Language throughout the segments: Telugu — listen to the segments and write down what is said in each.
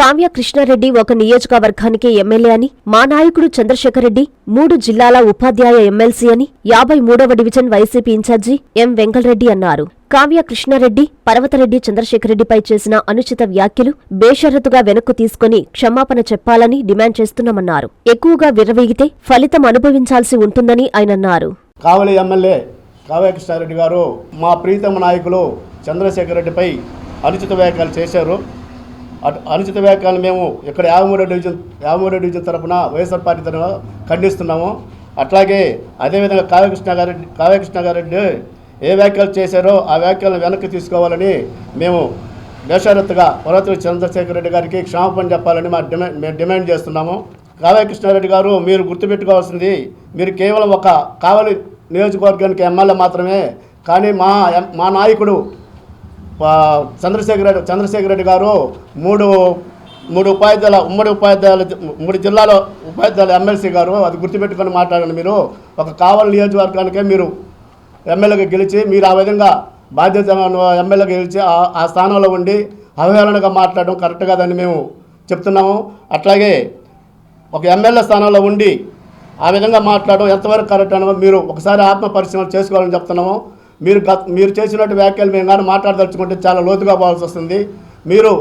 కావ్య కృష్ణారెడ్డి ఒక నియోజకవర్గానికి ఎమ్మెల్యే అని మా నాయకుడు చంద్రశేఖర్ రెడ్డి మూడు జిల్లాల ఉపాధ్యాయ ఎమ్మెల్సీ అని యాభై మూడవ division YCP incharge M Venkalareddy అన్నారు. కావ్య కృష్ణారెడ్డి పర్వతరెడ్డి చంద్రశేఖరరెడ్డిపై చేసిన అనుచిత వ్యాఖ్యలు బేషరతుగా వెనక్కు తీసుకుని క్షమాపణ చెప్పాలని డిమాండ్ చేస్తున్నామన్నారు. ఎక్కువగా విర్రవీగితే ఫలితం అనుభవించాల్సి ఉంటుందని ఆయనన్నారు కావలి ఎమ్మెల్యే కావ్య కృష్ణారెడ్డి గారు మా ప్రీతమ నాయకులు చంద్రశేఖర్ రెడ్డిపై అనుచిత వ్యాఖ్యలు చేశారు. అటు అనుచిత వ్యాఖ్యలు మేము ఇక్కడ యాభై డివిజన్ యాభై డివిజన్ తరపున వైఎస్ఆర్ పార్టీ తరఫున ఖండిస్తున్నాము. అట్లాగే అదేవిధంగా కావ్యకృష్ణ గారెడ్డి కావ్యకృష్ణ గారెడ్డి ఏ వ్యాఖ్యలు చేశారో ఆ వ్యాఖ్యలను వెనక్కి తీసుకోవాలని మేము బేషరత్తుగా పర్వత చంద్రశేఖర్ రెడ్డి గారికి క్షమాపణ చెప్పాలని మా డిమాండ్ మేము డిమాండ్ చేస్తున్నాము. కావ్యకృష్ణారెడ్డి గారు మీరు గుర్తుపెట్టుకోవాల్సింది మీరు కేవలం ఒక కావలి నియోజకవర్గానికి ఎమ్మెల్యే మాత్రమే కానీ మా మా నాయకుడు చంద్రశేఖర్ రెడ్డి చంద్రశేఖర్ రెడ్డి గారు మూడు మూడు ఉపాధ్యాయుల ఉమ్మడి ఉపాధ్యాయుల మూడు జిల్లాల ఉపాధ్యాయుల ఎమ్మెల్సీ గారు అది గుర్తుపెట్టుకొని మాట్లాడండి మీరు. ఒక కావలి నియోజకవర్గానికే మీరు ఎమ్మెల్యేగా గెలిచి మీరు ఆ విధంగా బాధ్యత ఎమ్మెల్యేగా గెలిచి ఆ- ఆ స్థానంలో ఉండి అవహేళనగా మాట్లాడడం కరెక్ట్ కాదని మేము చెప్తున్నాము. అట్లాగే ఒక ఎమ్మెల్యే స్థానంలో ఉండి ఆ విధంగా మాట్లాడడం ఎంతవరకు కరెక్ట్ అనో మీరు ఒకసారి ఆత్మ పరిశీలన చేసుకోవాలని చెప్తున్నాము. మీరు గత మీరు చేసినట్టు వ్యాఖ్యలు మేము కానీ మాట్లాడదలుచుకుంటే చాలా లోతుగా పోవాల్సి వస్తుంది. మీరు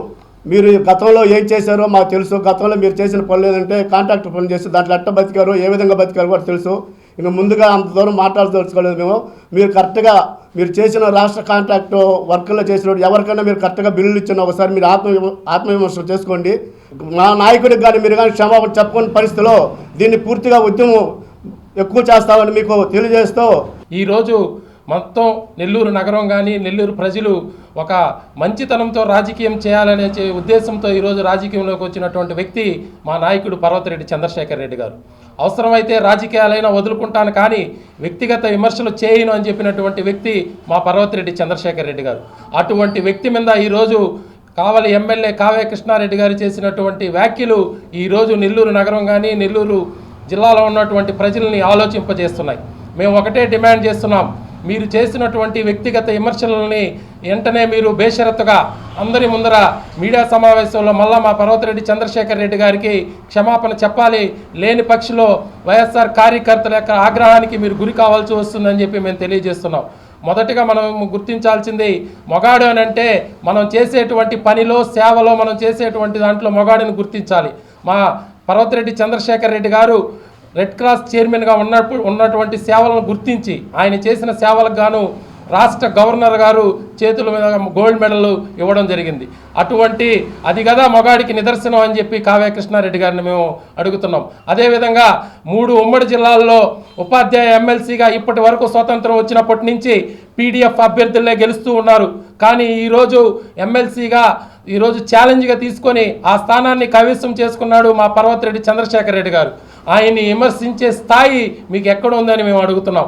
మీరు గతంలో ఏం చేశారో మాకు తెలుసు. గతంలో మీరు చేసిన పనులు ఏంటంటే కాంట్రాక్ట్ పనులు చేసి దాంట్లో ఎట్ట బతికారు ఏ విధంగా బతికారు కూడా తెలుసు. ఇంకా ముందుగా అంత దూరం మాట్లాడదలుచుకోలేదు మేము. మీరు కరెక్ట్గా మీరు చేసిన రాష్ట్ర కాంట్రాక్ట్ వర్క్లో చేసినప్పుడు ఎవరికైనా మీరు కరెక్ట్గా బిల్లులు ఇచ్చిన ఒకసారి మీరు ఆత్మ ఆత్మవిమర్శ చేసుకోండి. మా నాయకుడికి కానీ మీరు కానీ క్షమాపణ చెప్పుకునే పరిస్థితిలో దీన్ని పూర్తిగా ఉద్యమం ఎక్కువ చేస్తామని మీకు తెలియజేస్తూ ఈరోజు మొత్తం నెల్లూరు నగరం కానీ నెల్లూరు ప్రజలు ఒక మంచితనంతో రాజకీయం చేయాలనే ఉద్దేశంతో ఈరోజు రాజకీయంలోకి వచ్చినటువంటి వ్యక్తి మా నాయకుడు పర్వతరెడ్డి చంద్రశేఖర్ రెడ్డి గారు. అవసరమైతే రాజకీయాలైనా వదులుకుంటాను కానీ వ్యక్తిగత విమర్శలు చేయను అని చెప్పినటువంటి వ్యక్తి మా పర్వతరెడ్డి చంద్రశేఖర్ రెడ్డి గారు. అటువంటి వ్యక్తి మీద ఈరోజు కావలి ఎమ్మెల్యే కావ్య కృష్ణారెడ్డి గారు చేసినటువంటి వ్యాఖ్యలు ఈరోజు నెల్లూరు నగరం కానీ నెల్లూరు జిల్లాలో ఉన్నటువంటి ప్రజల్ని ఆలోచింపజేస్తున్నాయి. మేము ఒకటే డిమాండ్ చేస్తున్నాం. మీరు చేసినటువంటి వ్యక్తిగత విమర్శలని వెంటనే మీరు బేషరత్తుగా అందరి ముందర మీడియా సమావేశంలో మళ్ళా మా పర్వతరెడ్డి చంద్రశేఖర్ రెడ్డి గారికి క్షమాపణ చెప్పాలి. లేని పక్షంలో వైఎస్ఆర్ కార్యకర్తల యొక్క ఆగ్రహానికి మీరు గురి కావాల్సి వస్తుందని చెప్పి మేము తెలియజేస్తున్నాం. మొదటిగా మనం గుర్తించాల్సింది మొగాడు అని అంటే మనం చేసేటువంటి పనిలో సేవలో మనం చేసేటువంటి దాంట్లో మొగాడిని గుర్తించాలి. మా పర్వతరెడ్డి చంద్రశేఖర్ రెడ్డి గారు రెడ్ క్రాస్ చైర్మన్గా ఉన్నప్పుడు ఉన్నటువంటి సేవలను గుర్తించి ఆయన చేసిన సేవలకు గాను రాష్ట్ర గవర్నర్ గారు చేతుల మీద గోల్డ్ మెడల్ ఇవ్వడం జరిగింది. అటువంటి అది కదా మొగాడికి నిదర్శనం అని చెప్పి కావ్య కృష్ణారెడ్డి గారిని మేము అడుగుతున్నాం. అదేవిధంగా మూడు ఉమ్మడి జిల్లాల్లో ఉపాధ్యాయ ఎమ్మెల్సీగా ఇప్పటి వరకు స్వతంత్రం వచ్చినప్పటి నుంచి పీడిఎఫ్ అభ్యర్థులే గెలుస్తూ ఉన్నారు. కానీ ఈరోజు ఎమ్మెల్సీగా ఈరోజు ఛాలెంజ్గా తీసుకొని ఆ స్థానాన్ని కవిసం చేసుకున్నాడు మా పర్వతరెడ్డి చంద్రశేఖర్ రెడ్డి గారు. ఆయన్ని విమర్శించే స్థాయి మీకు ఎక్కడ ఉందని మేము అడుగుతున్నాం.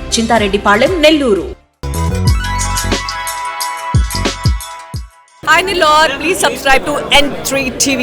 Chintareddypalem Nellore Hi Nilor, please subscribe to N3 TV.